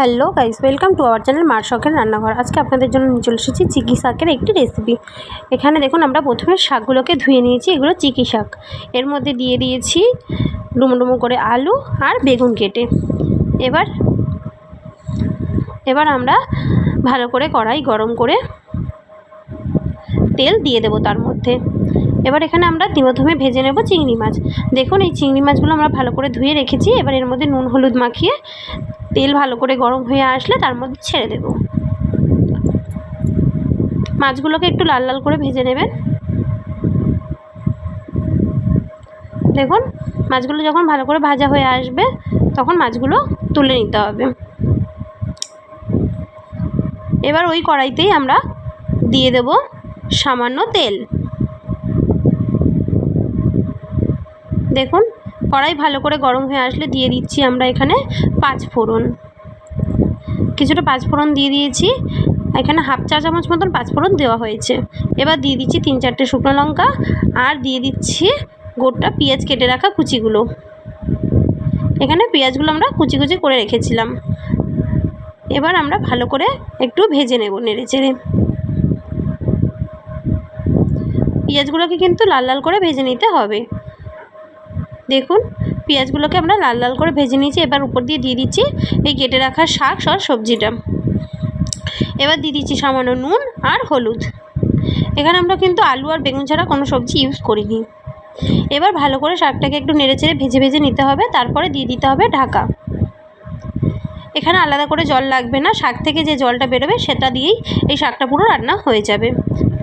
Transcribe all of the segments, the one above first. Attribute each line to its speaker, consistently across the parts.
Speaker 1: Hello guys, welcome to our channel মার শখের রান্নাঘর। আজকে আপনাদের জন্য নিয়ে চলে এসেছি চিকি শাকের একটি রেসিপি এখানে দেখুন, আমরা প্রথমে শাকগুলোকে ধুয়ে নিয়েছি, এগুলো চিকি শাক। এর মধ্যে দিয়ে দিয়েছি ডুমো করে আলু আর বেগুন কেটে। এবার এবার আমরা ভালো করে কড়াই গরম করে তেল দিয়ে দেবো তার মধ্যে। এবার এখানে আমরা প্রথমে ভেজে নেব চিংড়ি মাছ। দেখুন, এই চিংড়ি মাছগুলো আমরা ভালো করে ধুয়ে রেখেছি। এবার এর মধ্যে নুন, হলুদ মাখিয়ে তেল ভালো করে গরম হয়ে আসলে তার মধ্যে ছেড়ে দেব। মাছগুলোকে একটু লাল লাল করে ভেজে নেবেন। দেখুন, মাছগুলো যখন ভালো করে ভাজা হয়ে আসবে, তখন মাছগুলো তুলে নিতে হবে। এবার ওই কড়াইতেই আমরা দিয়ে দেব সামান্য তেল। দেখুন কড়াই ভালো করে গরম হয়ে আসলে দিয়ে দিচ্ছি আমরা এখানে পাঁচ ফোড়ন। কিছুটা পাঁচ ফোড়ন দিয়ে দিয়েছি। এখানে হাফ চা চামচ মতন পাঁচ ফোড়ন দেওয়া হয়েছে। এবার দিয়ে দিচ্ছি তিন চারটে শুকনো লঙ্কা আর দিয়ে দিচ্ছি গোটা পেঁয়াজ কেটে রাখা কুচিগুলো। এখানে পেঁয়াজগুলো আমরা কুচি কুচি করে রেখেছিলাম। এবার আমরা ভালো করে একটু ভেজে নেব নেড়ে চেড়ে। পেঁয়াজগুলোকে কিন্তু লাল লাল করে ভেজে নিতে হবে। দেখুন, পেঁয়াজগুলোকে আমরা লাল লাল করে ভেজে নিয়েছি, এবার উপর দিয়ে দিয়ে দিচ্ছি এই কেটে রাখা শাক সব সবজিটা। এবার দিয়ে দিচ্ছি সামান্য নুন আর হলুদ। এখানে আমরা কিন্তু আলু আর বেগুন ছাড়া কোনো সবজি ইউজ করিনি। এবার ভালো করে শাকটাকে একটু নেড়ে চেড়ে ভেজে ভেজে নিতে হবে, তারপরে দিয়ে দিতে হবে ঢাকা। এখানে আলাদা করে জল লাগবে না, শাক থেকে যে জলটা বেরোবে সেটা দিয়েই এই শাকটা পুরো রান্না হয়ে যাবে।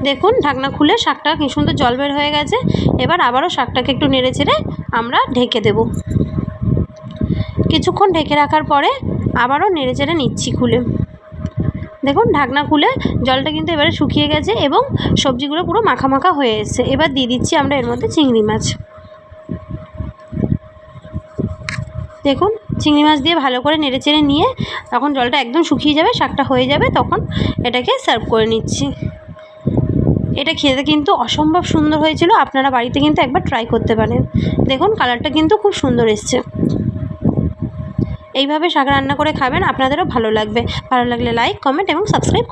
Speaker 1: দেখুন, ঢাকনা খুলে শাকটা কি সুন্দর জল বের হয়ে গেছে, এবার আবারও শাকটাকে একটু নেড়ে চেড়ে আমরা ঢেকে দেব। কিছুক্ষণ ঢেকে রাখার পরে আবারও নেড়ে চেড়ে নিচ্ছি খুলে। দেখুন, ঢাকনা খুলে জলটা কিন্তু এবারে শুকিয়ে গেছে এবং সবজিগুলো পুরো মাখা মাখা হয়ে এসছে। এবার দিয়ে দিচ্ছি আমরা এর মধ্যে চিংড়ি মাছ। দেখুন চিংড়ি মাছ দিয়ে ভালো করে নেড়ে চেড়ে নিয়ে তখন জলটা একদম শুকিয়ে যাবে, শাকটা হয়ে যাবে, তখন এটাকে সার্ভ করে নিচ্ছি। এটা খেতে কিন্তু অসম্ভব সুন্দর হয়েছিল, আপনারা বাড়িতে কিন্তু একবার ট্রাই করতে পারেন। দেখুন কালারটা কিন্তু খুব সুন্দর এসছে। এইভাবে শাক রান্না করে খাবেন, আপনাদেরও ভালো লাগবে। ভালো লাগলে লাইক কমেন্ট এবং সাবস্ক্রাইব